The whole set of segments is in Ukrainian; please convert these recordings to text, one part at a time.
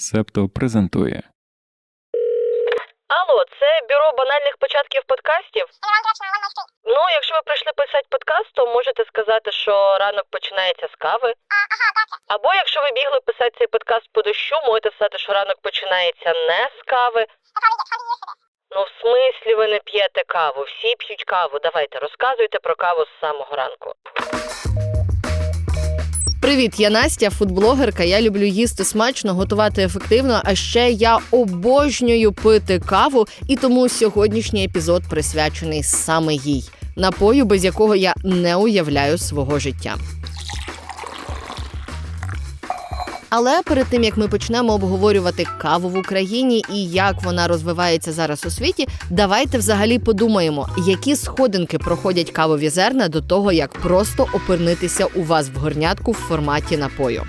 Септо презентує. Алло, це бюро банальних початків подкастів? Ну, якщо ви прийшли писати подкаст, то можете сказати, що ранок починається з кави. Або якщо ви бігли писати цей подкаст по дощу, можете сказати, що ранок починається не з кави. Ну, в смислі ви не п'єте каву, всі п'ють каву. Давайте, розказуйте про каву з самого ранку. Привіт, я Настя, фудблогерка. Я люблю їсти смачно, готувати ефективно. А ще я обожнюю пити каву, і тому сьогоднішній епізод присвячений саме їй, напою, без якого я не уявляю свого життя. Але перед тим як ми почнемо обговорювати каву в Україні і як вона розвивається зараз у світі, давайте взагалі подумаємо, які сходинки проходять кавові зерна до того, як просто опинитися у вас в горнятку в форматі напою.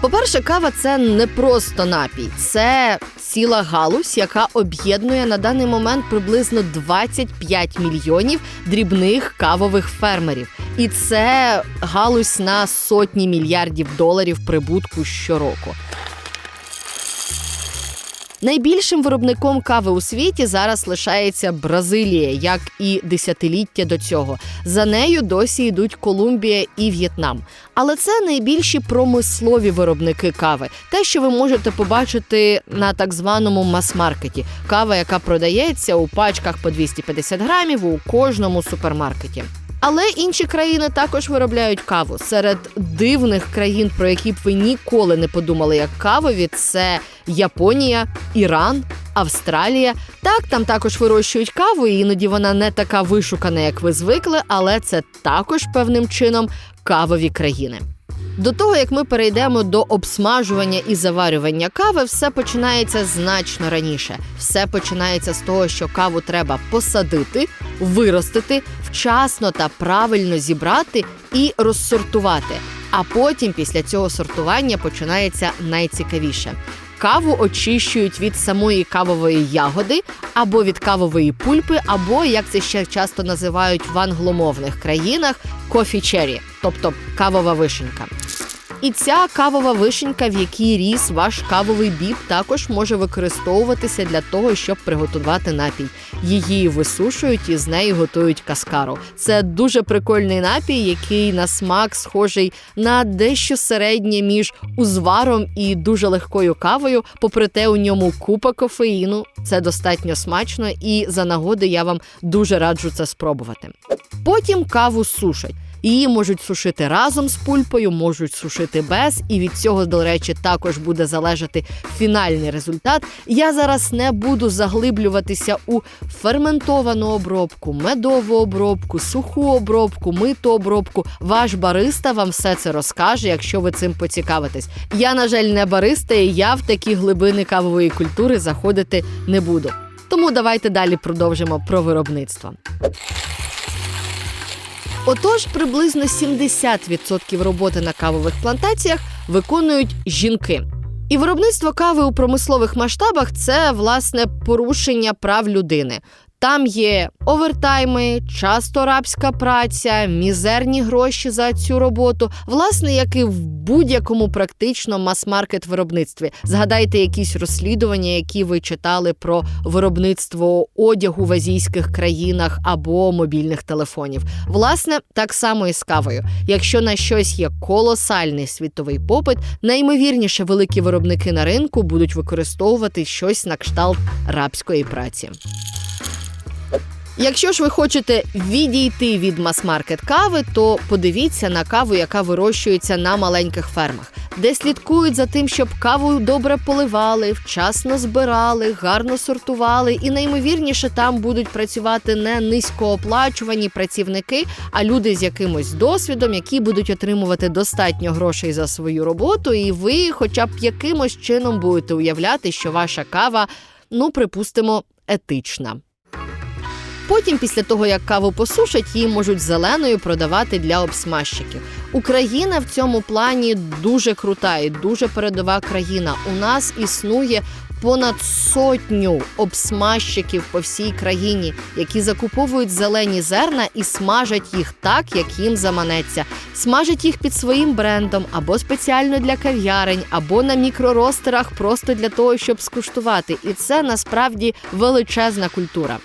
По-перше, кава це не просто напій, це ціла галузь, яка об'єднує на даний момент приблизно 25 мільйонів дрібних кавових фермерів. І це галузь на сотні мільярдів доларів прибутку щороку. Найбільшим виробником кави у світі зараз лишається Бразилія, як і десятиліття до цього. За нею досі йдуть Колумбія і В'єтнам. Але це найбільші промислові виробники кави. Те, що ви можете побачити на так званому мас-маркеті. Кава, яка продається у пачках по 250 грамів у кожному супермаркеті. Але інші країни також виробляють каву. Серед дивних країн, про які б ви ніколи не подумали, як кавові, це Японія, Іран, Австралія. Так, там також вирощують каву, і іноді вона не така вишукана, як ви звикли, але це також певним чином кавові країни. До того як ми перейдемо до обсмажування і заварювання кави, все починається значно раніше. Все починається з того, що каву треба посадити, виростити, вчасно та правильно зібрати і розсортувати. А потім, після цього сортування, починається найцікавіше. Каву очищують від самої кавової ягоди або від кавової пульпи, або як це ще часто називають в англомовних країнах кофі-чері, тобто кавова вишенька. І ця кавова вишенька, в якій ріс ваш кавовий біб, також може використовуватися для того, щоб приготувати напій. Її висушують і з неї готують каскару. Це дуже прикольний напій, який на смак схожий на дещо середнє між узваром і дуже легкою кавою. Попри те, у ньому купа кофеїну. Це достатньо смачно, і за нагоди я вам дуже раджу це спробувати. Потім каву сушать. Її можуть сушити разом з пульпою, можуть сушити без, і від цього, до речі, також буде залежати фінальний результат. Я зараз не буду заглиблюватися у ферментовану обробку, медову обробку, суху обробку, миту обробку. Ваш бариста вам все це розкаже, якщо ви цим поцікавитесь. Я, на жаль, не бариста, і я в такі глибини кавової культури заходити не буду. Тому давайте далі продовжимо про виробництво. Отож, приблизно 70% роботи на кавових плантаціях виконують жінки. І виробництво кави у промислових масштабах це власне порушення прав людини. Там є овертайми, часто рабська праця, мізерні гроші за цю роботу, власне, як і в будь-якому практично мас-маркет виробництві. Згадайте якісь розслідування, які ви читали про виробництво одягу в азійських країнах або мобільних телефонів. Власне, так само і з кавою. Якщо на щось є колосальний світовий попит, найімовірніше великі виробники на ринку будуть використовувати щось на кшталт рабської праці. Якщо ж ви хочете відійти від мас-маркет кави, то подивіться на каву, яка вирощується на маленьких фермах, де слідкують за тим, щоб каву добре поливали, вчасно збирали, гарно сортували, і наймовірніше там будуть працювати не низькооплачувані працівники, а люди з якимось досвідом, які будуть отримувати достатньо грошей за свою роботу, і ви, хоча б якимось чином, будете уявляти, що ваша кава, ну припустимо, етична. Потім, після того як каву посушать, її можуть зеленою продавати для обсмажчиків. Україна в цьому плані дуже крута і дуже передова країна. У нас існує понад сотню обсмажчиків по всій країні, які закуповують зелені зерна і смажать їх так, як їм заманеться. Смажать їх під своїм брендом або спеціально для кав'ярень, або на мікроростерах просто для того, щоб скуштувати. І це насправді величезна культура.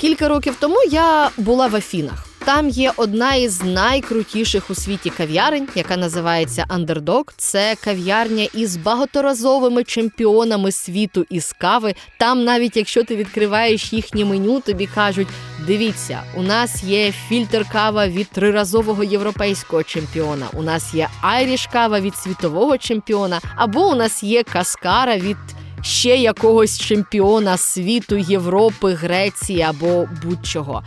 Кілька років тому я була в Афінах. Там є одна із найкрутіших у світі кав'ярень, яка називається Underdog. Це кав'ярня із багаторазовими чемпіонами світу із кави. Там, навіть якщо ти відкриваєш їхнє меню, тобі кажуть: дивіться, у нас є фільтр кава від триразового європейського чемпіона. У нас є айріш кава від світового чемпіона, або у нас є каскара від ще якогось чемпіона світу, Європи, Греції або будь-чого.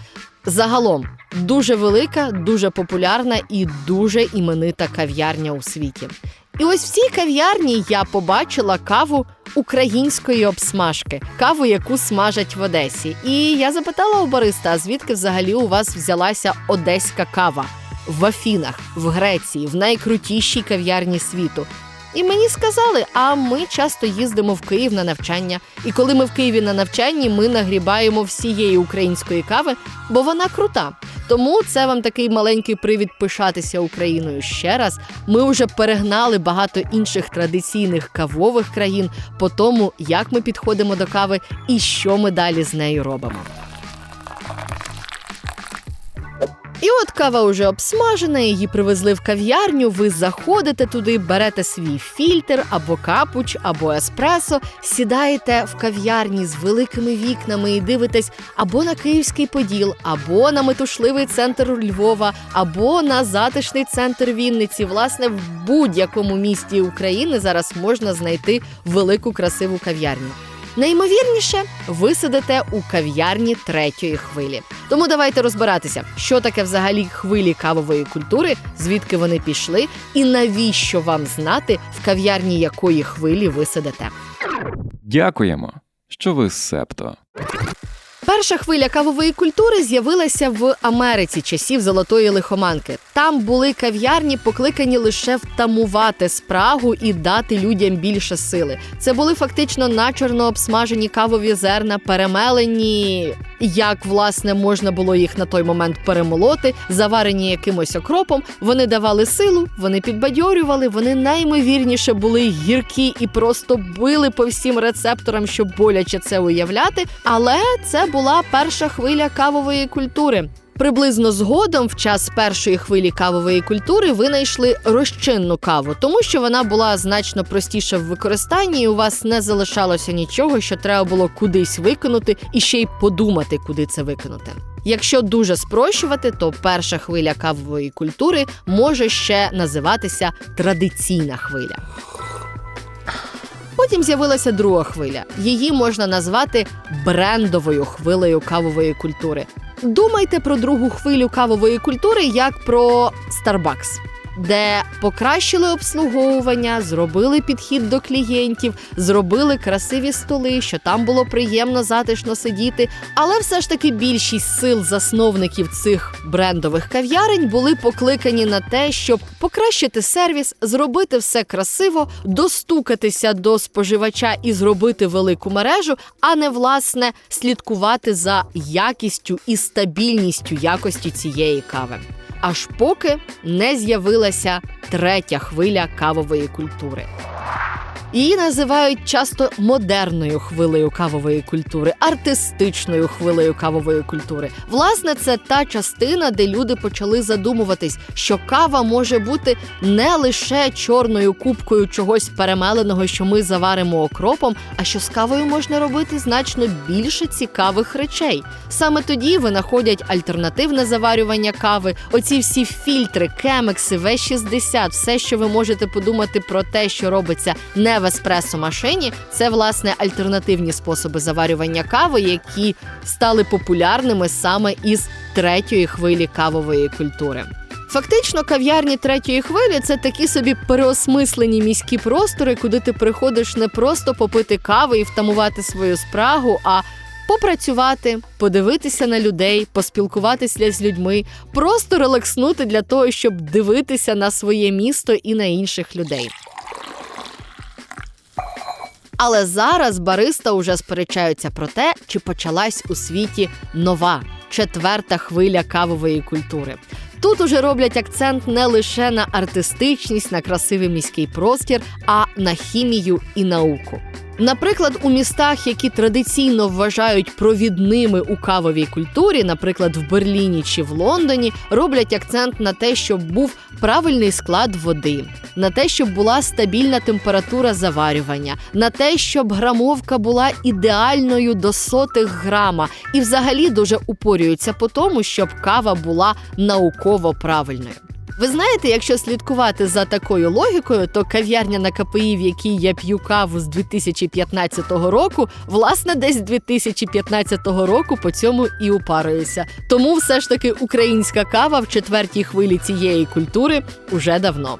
Загалом дуже велика, дуже популярна і дуже іменита кав'ярня у світі. І ось в цій кав'ярні я побачила каву української обсмажки, каву, яку смажать в Одесі. І я запитала у бариста, звідки взагалі у вас взялася одеська кава в Афінах, в Греції, в найкрутішій кав'ярні світу. І мені сказали, а ми часто їздимо в Київ на навчання. І коли ми в Києві на навчанні, ми нагрібаємо всієї української кави, бо вона крута. Тому це вам такий маленький привід пишатися Україною ще раз. Ми вже перегнали багато інших традиційних кавових країн по тому, як ми підходимо до кави і що ми далі з нею робимо. І от кава вже обсмажена, її привезли в кав'ярню. Ви заходите туди, берете свій фільтр або капуч, або еспресо, сідаєте в кав'ярні з великими вікнами і дивитесь або на Київський Поділ, або на метушливий центр Львова, або на затишний центр Вінниці. Власне, в будь-якому місті України зараз можна знайти велику красиву кав'ярню. Найімовірніше, ви сидите у кав'ярні третьої хвилі. Тому давайте розбиратися, що таке взагалі хвилі кавової культури, звідки вони пішли, і навіщо вам знати, в кав'ярні якої хвилі ви сидите. Дякуємо, що ви септо. Перша хвиля кавової культури з'явилася в Америці часів золотої лихоманки. Там були кав'ярні, покликані лише втамувати спрагу і дати людям більше сили. Це були фактично начерно обсмажені кавові зерна, перемелені, як власне можна було їх на той момент перемолоти, заварені якимось окропом. Вони давали силу, вони підбадьорювали. Вони наймовірніше були гіркі і просто били по всім рецепторам, щоб боляче це уявляти. Але це була перша хвиля кавової культури. Приблизно згодом, в час першої хвилі кавової культури, винайшли розчинну каву, тому що вона була значно простіша в використанні, і у вас не залишалося нічого, що треба було кудись викинути і ще й подумати, куди це викинути. Якщо дуже спрощувати, то перша хвиля кавової культури може ще називатися традиційна хвиля. Потім з'явилася друга хвиля. Її можна назвати брендовою хвилею кавової культури. Думайте про другу хвилю кавової культури як про Starbucks, де покращили обслуговування, зробили підхід до клієнтів, зробили красиві столи, що там було приємно затишно сидіти. Але все ж таки більшість сил засновників цих брендових кав'ярень були покликані на те, щоб покращити сервіс, зробити все красиво, достукатися до споживача і зробити велику мережу, а не власне слідкувати за якістю і стабільністю якості цієї кави. Аж поки не з'явилася третя хвиля кавової культури. Її називають часто модерною хвилею кавової культури, артистичною хвилею кавової культури. Власне, це та частина, де люди почали задумуватись, що кава може бути не лише чорною кубкою чогось перемеленого, що ми заваримо окропом, а що з кавою можна робити значно більше цікавих речей. Саме тоді винаходять альтернативне заварювання кави, оці всі фільтри, кемекси, В60, все, що ви можете подумати про те, що робиться не в еспресо машині, це власне альтернативні способи заварювання кави, які стали популярними саме із третьої хвилі кавової культури. Фактично, кав'ярні третьої хвилі це такі собі переосмислені міські простори, куди ти приходиш не просто попити кави і втамувати свою спрагу, а попрацювати, подивитися на людей, поспілкуватися з людьми, просто релакснути для того, щоб дивитися на своє місто і на інших людей. Але зараз бариста уже сперечаються про те, чи почалась у світі нова четверта хвиля кавової культури. Тут уже роблять акцент не лише на артистичність, на красивий міський простір, а на хімію і науку. Наприклад, у містах, які традиційно вважають провідними у кавовій культурі, наприклад, в Берліні чи в Лондоні, роблять акцент на те, щоб був правильний склад води, на те, щоб була стабільна температура заварювання, на те, щоб грамовка була ідеальною до сотих грама, і взагалі дуже упорюються по тому, щоб кава була науково правильною. Ви знаєте, якщо слідкувати за такою логікою, то кав'ярня на КПІ, в якій я п'ю каву з 2015 року, власне, десь з 2015 року по цьому і упарююся. Тому все ж таки українська кава в четвертій хвилі цієї культури уже давно.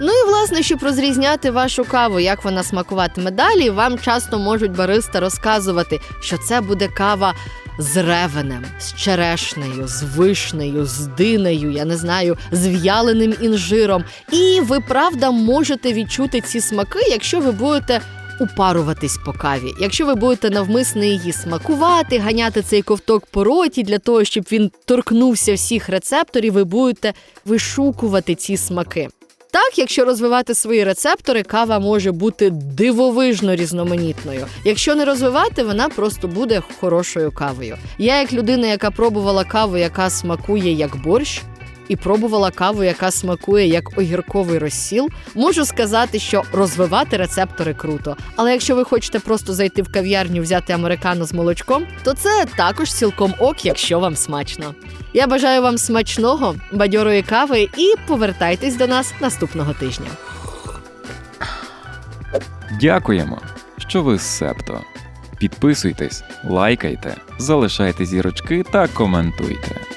Ну і власне, щоб розрізняти вашу каву, як вона смакуватиме далі, вам часто можуть бариста розказувати, що це буде кава з ревенем, з черешнею, з вишнею, з динею, я не знаю, з в'яленим інжиром. І ви правда можете відчути ці смаки, якщо ви будете. Упаруватись по каві. Якщо ви будете навмисно її смакувати, ганяти цей ковток по роті для того, щоб він торкнувся всіх рецепторів, ви будете вишукувати ці смаки. Так, якщо розвивати свої рецептори, кава може бути дивовижно різноманітною. Якщо не розвивати, вона просто буде хорошою кавою. Я, як людина, яка пробувала каву, яка смакує як борщ, і пробувала каву, яка смакує як огірковий розсіл, можу сказати, що розвивати рецептори круто. Але якщо ви хочете просто зайти в кав'ярню, взяти американо з молочком, то це також цілком ок, якщо вам смачно. Я бажаю вам смачного, бадьорої кави і повертайтесь до нас наступного тижня. Дякуємо, що ви з Септо. Підписуйтесь, лайкайте, залишайте зірочки та коментуйте.